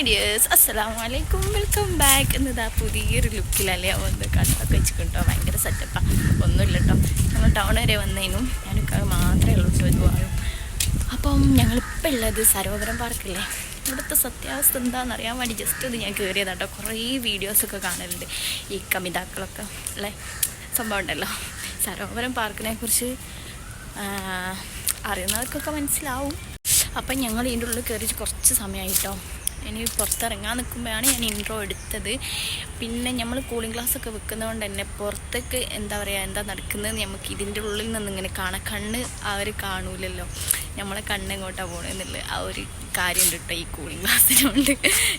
Hi dears അസ്സലാം വലൈക്കും welcome back എന്നതാ പുതിയൊരു ലുക്കിലല്ലേ വന്ന് കണ്ണൊക്കെ വെച്ചിട്ടുണ്ടോ? ഭയങ്കര സെറ്റപ്പാണ് ഒന്നുമില്ല കേട്ടോ ഞങ്ങൾ ടൗൺ വരെ വന്നതിനും ഞാനൊക്കെ മാത്രമേ ഉള്ളൂ കേട്ടോ ഇതുവാഴും അപ്പം ഞങ്ങളിപ്പോൾ ഉള്ളത് സരോവരം പാർക്കില്ലേ ഇവിടുത്തെ സത്യാവസ്ഥ എന്താണെന്ന് അറിയാൻ വേണ്ടി ജസ്റ്റ് ഒന്ന് ഞാൻ കയറിയതാട്ടോ കുറേ വീഡിയോസൊക്കെ കാണലുണ്ട്. ഈ കമിതാക്കളൊക്കെ അല്ലേ? സംഭവം ഉണ്ടല്ലോ. സരോവരം പാർക്കിനെ കുറിച്ച് അറിയുന്നവർക്കൊക്കെ മനസ്സിലാവും. അപ്പം ഞങ്ങൾ ഇതിന്റെ ഉള്ളിൽ കയറി കുറച്ച് സമയമായിട്ടോ ഇനി പുറത്തിറങ്ങാൻ നിൽക്കുമ്പോഴാണ് ഞാൻ ഇൻട്രോ എടുത്തത്. പിന്നെ നമ്മൾ കൂളിംഗ് ഗ്ലാസ് ഒക്കെ വെക്കുന്നതുകൊണ്ട് തന്നെ പുറത്തേക്ക് എന്താ പറയുക എന്താ നടക്കുന്നത് നമുക്ക് ഇതിന്റെ ഉള്ളിൽ നിന്ന് ഇങ്ങനെ കാണാം കണ്ണ് അവർ കാണൂലല്ലോ. നമ്മളെ കണ്ണ് എങ്ങോട്ടാണ് ആ ഒരു കാര്യം കേട്ടോ ഈ കൂളിംഗ് ഗ്ലാസ്സിനുണ്ട്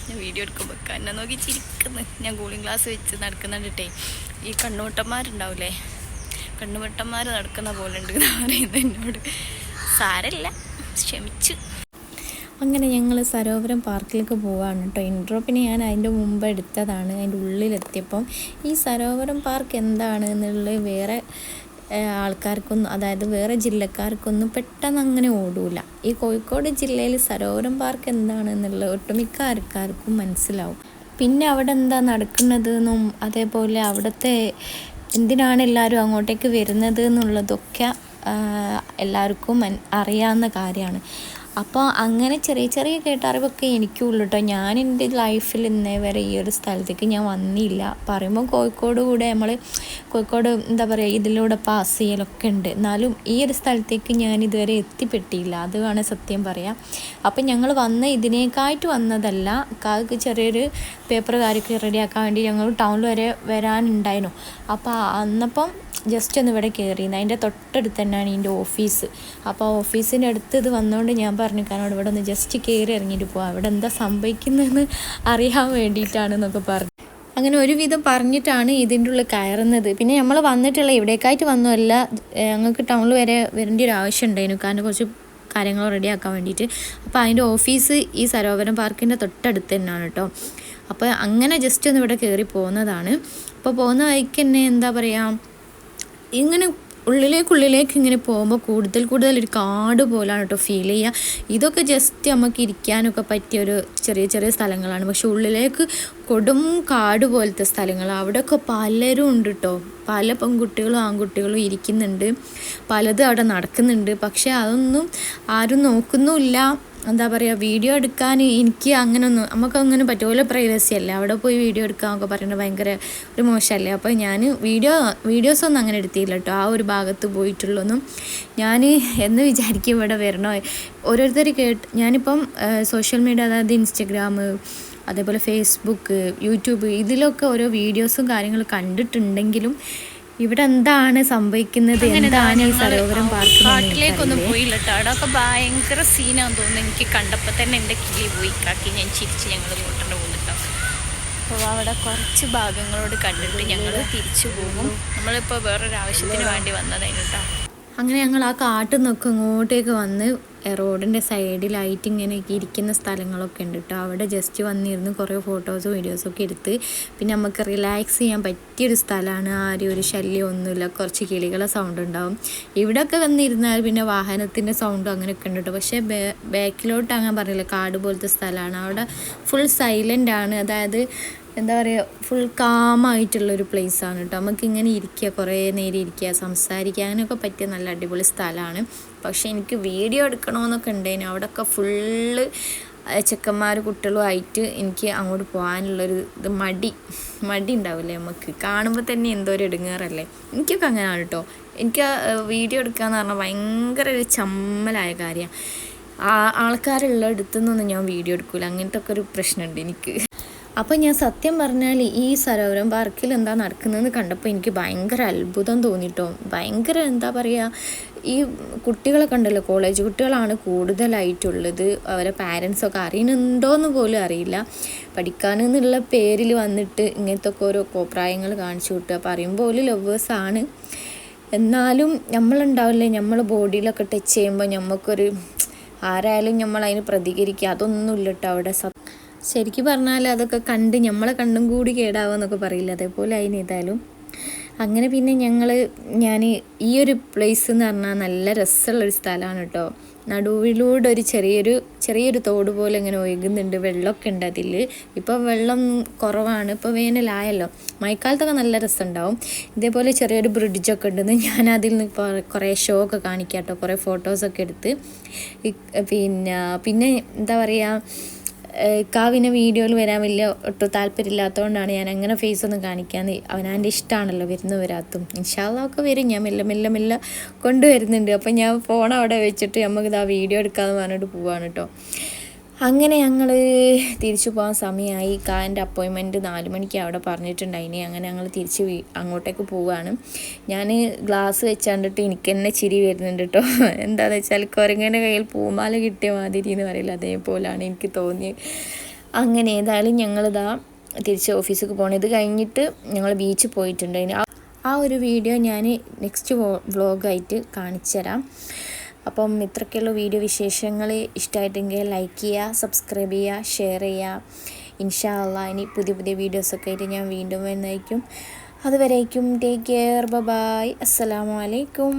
ഞാൻ വീഡിയോ എടുക്കുമ്പോൾ കണ്ണെ നോക്കി ചിരിക്കുന്നു. ഞാൻ കൂളിംഗ് ഗ്ലാസ് വെച്ച് നടക്കുന്നുണ്ടിട്ടേ ഈ കണ്ണുവട്ടന്മാരുണ്ടാവില്ലേ കണ്ണുവട്ടന്മാർ നടക്കുന്ന പോലെ ഉണ്ട് എന്ന് പറയുന്നത് എന്നോട്. സാരമില്ല ക്ഷമിച്ചു. അങ്ങനെ ഞങ്ങൾ സരോവരം പാർക്കിലേക്ക് പോവാണ് കേട്ടോ. ഇൻട്രോ പിന്നെ ഞാൻ അതിന്റെ മുമ്പ് എടുത്തതാണ്. അതിന്റെ ഉള്ളിലെത്തിയപ്പം ഈ സരോവരം പാർക്ക് എന്താണ് എന്നുള്ളത് വേറെ ആൾക്കാർക്കൊന്നും അതായത് വേറെ ജില്ലക്കാർക്കൊന്നും പെട്ടെന്ന് അങ്ങനെ ഓടൂല. ഈ കോഴിക്കോട് ജില്ലയിൽ സരോവരം പാർക്ക് എന്താണ് എന്നുള്ളത് ഒട്ടുമിക്ക ആൾക്കാർക്കും മനസ്സിലാവും. പിന്നെ അവിടെ എന്താ നടക്കുന്നത് എന്നും അതേപോലെ അവിടുത്തെ എന്തിനാണ് എല്ലാവരും അങ്ങോട്ടേക്ക് വരുന്നത് എന്നുള്ളതൊക്കെ എല്ലാവർക്കും അറിയാവുന്ന കാര്യമാണ്. അപ്പോൾ അങ്ങനെ ചെറിയ ചെറിയ കേട്ടറിവൊക്കെ എനിക്കും ഉള്ളു കേട്ടോ ഞാൻ എന്റെ ലൈഫിൽ ഇന്നേ വരെ ഈ ഒരു സ്ഥലത്തേക്ക് ഞാൻ വന്നില്ല. പറയുമ്പോൾ കോഴിക്കോട് കൂടെ നമ്മൾ കോഴിക്കോട് എന്താ പറയുക ഇതിലൂടെ പാസ് ചെയ്യലൊക്കെ ഉണ്ട്. എന്നാലും ഈ ഒരു സ്ഥലത്തേക്ക് ഞാൻ ഇതുവരെ എത്തിപ്പെട്ടില്ല അത് വേണേൽ സത്യം പറയാം. അപ്പം ഞങ്ങൾ വന്ന് ഇതിനേക്കായിട്ട് വന്നതല്ല. കാക്ക് ചെറിയൊരു പേപ്പർ കാര്യമൊക്കെ റെഡിയാക്കാൻ വേണ്ടി ഞങ്ങൾ ടൗണിൽ വരെ വരാനുണ്ടായിരുന്നു. അപ്പോൾ അന്നപ്പം ജസ്റ്റ് ഒന്ന് ഇവിടെ കയറിയിരുന്നു അതിന്റെ തൊട്ടടുത്ത് തന്നെയാണ് ഇതിന്റെ ഓഫീസ് അപ്പോൾ ഓഫീസിന്റെ അടുത്ത് ഇത് വന്നുകൊണ്ട് ഞാൻ പറഞ്ഞു കാരണം ഇവിടെ ഒന്ന് ജസ്റ്റ് കയറി ഇറങ്ങിയിട്ട് പോവാം. അവിടെ എന്താ സംഭവിക്കുന്നതെന്ന് അറിയാൻ വേണ്ടിയിട്ടാണ് എന്നൊക്കെ പറഞ്ഞു. അങ്ങനെ ഒരുവിധം പറഞ്ഞിട്ടാണ് ഇതിന്റെ ഉള്ളിൽ കയറുന്നത്. പിന്നെ നമ്മൾ വന്നിട്ടുള്ള ഇവിടേക്കായിട്ട് വന്നതല്ല ഞങ്ങൾക്ക് ടൗണിൽ വരെ വരേണ്ട ഒരു ആവശ്യം ഉണ്ടായിരുന്നു. കാരണം കുറച്ച് കാര്യങ്ങൾ റെഡിയാക്കാൻ വേണ്ടിയിട്ട്. അപ്പോൾ അതിന്റെ ഓഫീസ് ഈ സരോവരം പാർക്കിന്റെ തൊട്ടടുത്ത് തന്നെയാണ് കേട്ടോ. അപ്പോൾ അങ്ങനെ ജസ്റ്റ് ഒന്ന് ഇവിടെ കയറി പോകുന്നതാണ് അപ്പോൾ പോകുന്ന വഴിക്ക് തന്നെ എന്താ പറയുക ഇങ്ങനെ ഉള്ളിലേക്ക് ഇങ്ങനെ പോകുമ്പോൾ കൂടുതൽ കൂടുതൽ ഒരു കാട് പോലാണ് കേട്ടോ ഫീൽ ചെയ്യുക ഇതൊക്കെ ജസ്റ്റ് നമുക്ക് ഇരിക്കാനൊക്കെ പറ്റിയ ഒരു ചെറിയ ചെറിയ സ്ഥലങ്ങളാണ്. പക്ഷെ ഉള്ളിലേക്ക് കൊടും കാട് പോലത്തെ സ്ഥലങ്ങൾ അവിടെയൊക്കെ പലരും ഉണ്ട് കേട്ടോ പല പെൺകുട്ടികളും ആൺകുട്ടികളും ഇരിക്കുന്നുണ്ട്. പലതും അവിടെ നടക്കുന്നുണ്ട്. പക്ഷേ അതൊന്നും ആരും നോക്കുന്നുമില്ല. എന്താ പറയുക വീഡിയോ എടുക്കാൻ എനിക്ക് അങ്ങനെ ഒന്നും നമുക്ക് അങ്ങനെ പറ്റുമല്ലോ പ്രൈവസി അല്ലേ? അവിടെ പോയി വീഡിയോ എടുക്കാമൊക്കെ പറയുന്നത് ഭയങ്കര ഒരു മോശമല്ലേ? അപ്പോൾ ഞാൻ വീഡിയോ വീഡിയോസ് ഒന്നും അങ്ങനെ എടുത്തില്ല കേട്ടോ. ആ ഒരു ഭാഗത്ത് പോയിട്ടുള്ളൊന്നും. ഞാൻ എന്ന് വിചാരിക്കും ഇവിടെ വരണോ? ഓരോരുത്തർ കേട്ട് ഞാനിപ്പം സോഷ്യൽ മീഡിയ അതായത് ഇൻസ്റ്റഗ്രാം അതേപോലെ ഫേസ്ബുക്ക് യൂട്യൂബ് ഇതിലൊക്കെ ഓരോ വീഡിയോസും കാര്യങ്ങളും കണ്ടിട്ടുണ്ടെങ്കിലും ഇവിടെ എന്താണ് സംഭവിക്കുന്നത് എന്താണ് ഈ സരോവരം പാർക്ക് കാട്ടിലേക്കൊന്നും പോയില്ല കേട്ടോ അവിടെയൊക്കെ ഭയങ്കര സീനാന്ന് തോന്നുന്നു. എനിക്ക് കണ്ടപ്പോൾ തന്നെ എന്റെ കിളി പോയി. കാക്കി ഞാൻ ചിരിച്ച് ഞങ്ങൾ ഇങ്ങോട്ടുണ്ട് പോകുന്നുട്ടോ അപ്പോൾ അവിടെ കുറച്ച് ഭാഗങ്ങളോട് കണ്ടിട്ട് ഞങ്ങൾ തിരിച്ചു പോകും. നമ്മളിപ്പോൾ വേറൊരു ആവശ്യത്തിന് വേണ്ടി വന്നതായിരുന്നു കേട്ടോ അങ്ങനെ ഞങ്ങൾ ആ കാട്ടിൽ നിന്നൊക്കെ ഇങ്ങോട്ടേക്ക് വന്ന് റോഡിന്റെ സൈഡിലായിട്ട് ഇങ്ങനെ ഇരിക്കുന്ന സ്ഥലങ്ങളൊക്കെ ഉണ്ട് കേട്ടോ അവിടെ ജസ്റ്റ് വന്നിരുന്ന് കുറേ ഫോട്ടോസും വീഡിയോസും വീഡിയോസൊക്കെ എടുത്ത് പിന്നെ നമുക്ക് റിലാക്സ് ചെയ്യാൻ പറ്റിയൊരു സ്ഥലമാണ്. ആരും ഒരു ശല്യം ഒന്നുമില്ല. കുറച്ച് കിളികളെ സൗണ്ട് ഉണ്ടാവും. ഇവിടെയൊക്കെ വന്നിരുന്നാൽ പിന്നെ വാഹനത്തിന്റെ സൗണ്ടും അങ്ങനെയൊക്കെ ഉണ്ട് കേട്ടോ പക്ഷേ ബാക്കിലോട്ട് അങ്ങനെ പറയില്ല. കാട് പോലത്തെ സ്ഥലമാണ്. അവിടെ ഫുൾ സൈലന്റ് ആണ്. അതായത് എന്താ പറയുക ഫുൾ കാം കാമായിട്ടുള്ളൊരു ആണ് കേട്ടോ നമുക്ക് ഇങ്ങനെ ഇരിക്കുക കുറേ നേരം ഇരിക്കുക സംസാരിക്കുക അങ്ങനെയൊക്കെ പറ്റിയ നല്ല അടിപൊളി സ്ഥലമാണ്. പക്ഷേ എനിക്ക് വീഡിയോ എടുക്കണമെന്നൊക്കെ ഉണ്ടായിരുന്നു അവിടെയൊക്കെ ഫുള്ള് ചെക്കന്മാർ കുട്ടികളും ആയിട്ട് എനിക്ക് അങ്ങോട്ട് പോകാനുള്ളൊരു ഇത് മടി മടി ഉണ്ടാവില്ലേ നമുക്ക് കാണുമ്പോൾ തന്നെ എന്തോ ഒരു ഇടുങ്ങാറല്ലേ എനിക്കൊക്കെ അങ്ങനെയാണ് കേട്ടോ എനിക്ക് വീഡിയോ എടുക്കുക എന്ന് പറഞ്ഞാൽ ഭയങ്കര ഒരു ചമ്മലായ കാര്യമാണ് ആൾക്കാരുള്ള അടുത്തുനിന്നൊന്നും ഞാൻ വീഡിയോ എടുക്കില്ല അങ്ങനത്തെ ഒക്കെ ഒരു പ്രശ്നമുണ്ട് എനിക്ക്. അപ്പോൾ ഞാൻ സത്യം പറഞ്ഞാൽ ഈ സരോവരം പാർക്കിൽ എന്താ നടക്കുന്നതെന്ന് കണ്ടപ്പോൾ എനിക്ക് ഭയങ്കര അത്ഭുതം തോന്നിട്ടോ. ഭയങ്കര എന്താ പറയുക ഈ കുട്ടികളെ കണ്ടല്ലോ കോളേജ് കുട്ടികളാണ് കൂടുതലായിട്ടുള്ളത്. അവരെ പാരൻസൊക്കെ അറിയുന്നുണ്ടോയെന്ന് പോലും അറിയില്ല. പഠിക്കാനെന്നുള്ള പേരിൽ വന്നിട്ട് ഇങ്ങനത്തെ ഒക്കെ ഓരോ കോപ്രായങ്ങൾ കാണിച്ചു കിട്ടുക പറയുമ്പോൾ ലവേഴ്സാണ് എന്നാലും നമ്മളുണ്ടാവില്ലേ നമ്മൾ ബോഡിയിലൊക്കെ ടച്ച് ചെയ്യുമ്പോൾ നമുക്കൊരു ആരായാലും നമ്മൾ അതിന് പ്രതികരിക്കുക. അതൊന്നുമില്ല കേട്ടോ അവിടെ. ശരിക്കും പറഞ്ഞാൽ അതൊക്കെ കണ്ട് നമ്മളെ കണ്ടും കൂടി കേടാവുമെന്നൊക്കെ പറയില്ല? അതേപോലെ അതിന് ഏതായാലും. അങ്ങനെ പിന്നെ ഞങ്ങൾ ഞാൻ ഈ ഒരു പ്ലേസ് എന്ന് പറഞ്ഞാൽ നല്ല രസമുള്ളൊരു സ്ഥലമാണ് കേട്ടോ നടുവിലൂടെ ഒരു ചെറിയൊരു ചെറിയൊരു തോട് പോലെ ഇങ്ങനെ ഒഴുകുന്നുണ്ട്. വെള്ളമൊക്കെ ഉണ്ട് അതിൽ ഇപ്പോൾ വെള്ളം കുറവാണ്. ഇപ്പോൾ വേനലായല്ലോ. മഴക്കാലത്തൊക്കെ നല്ല രസമുണ്ടാവും. ഇതേപോലെ ചെറിയൊരു ബ്രിഡ്ജൊക്കെ ഉണ്ടെന്ന് ഞാൻ അതിൽ നിന്ന് കുറേ ഷോ ഒക്കെ കാണിക്കാം കേട്ടോ കുറേ ഫോട്ടോസൊക്കെ എടുത്ത്. പിന്നെ പിന്നെ എന്താ പറയുക കാവിനെ വീഡിയോയിൽ വരാൻ വലിയ ഒട്ടും താല്പര്യമില്ലാത്തതുകൊണ്ടാണ് ഞാൻ അങ്ങനെ ഫേസ് ഒന്നും കാണിക്കാൻ അവനാന്റെ ഇഷ്ടമാണല്ലോ വരുന്ന വരാത്തും ഇൻഷാല്ലൊക്കെ വരും. ഞാൻ മെല്ലെ മെല്ലെ മെല്ലെ കൊണ്ടുവരുന്നുണ്ട്. അപ്പം ഞാൻ ഫോൺ അവിടെ വെച്ചിട്ട് നമുക്ക് ഇതാ വീഡിയോ എടുക്കാമെന്ന് പറഞ്ഞിട്ട് പോവാണ് കേട്ടോ. അങ്ങനെ ഞങ്ങൾ തിരിച്ചു പോകാൻ സമയമായി കാറിന്റെ അപ്പോയിൻമെന്റ് നാല് മണിക്ക് അവിടെ പറഞ്ഞിട്ടുണ്ടായിനി അങ്ങനെ ഞങ്ങൾ തിരിച്ച് അങ്ങോട്ടേക്ക് പോവുകയാണ് ഞാൻ ഗ്ലാസ് വെച്ചാണ്ടിട്ട് എനിക്ക് തന്നെ ചിരി വരുന്നുണ്ട് കേട്ടോ എന്താണെന്ന് വെച്ചാൽ കുരങ്ങനെ കയ്യിൽ പൂമാല കിട്ടിയ മാതിരി എന്ന് പറയില്ല അതേപോലെയാണ് എനിക്ക് തോന്നിയത് അങ്ങനെ ഏതായാലും ഞങ്ങളിതാ തിരിച്ച് ഓഫീസിലേക്ക് പോകണം ഇത് കഴിഞ്ഞിട്ട് ഞങ്ങൾ പോയിട്ടുണ്ട്. ആ- ആ ഒരു വീഡിയോ ഞാൻ നെക്സ്റ്റ് വ്ളോഗായിട്ട് കാണിച്ചു തരാം. അപ്പം ഇത്രയ്ക്കുള്ള വീഡിയോ വിശേഷങ്ങൾ ഇഷ്ടമായിട്ടെങ്കിൽ ലൈക്ക് ചെയ്യുക സബ്സ്ക്രൈബ് ചെയ്യുക ഷെയർ ചെയ്യുക. ഇൻഷാ ഇനി പുതിയ പുതിയ വീഡിയോസൊക്കെ ആയിട്ട് ഞാൻ വീണ്ടും വരുന്നതായിരിക്കും അതുവരേക്കും ടേക്ക് കെയർ ബൈ അസ്സലാമു അലൈക്കും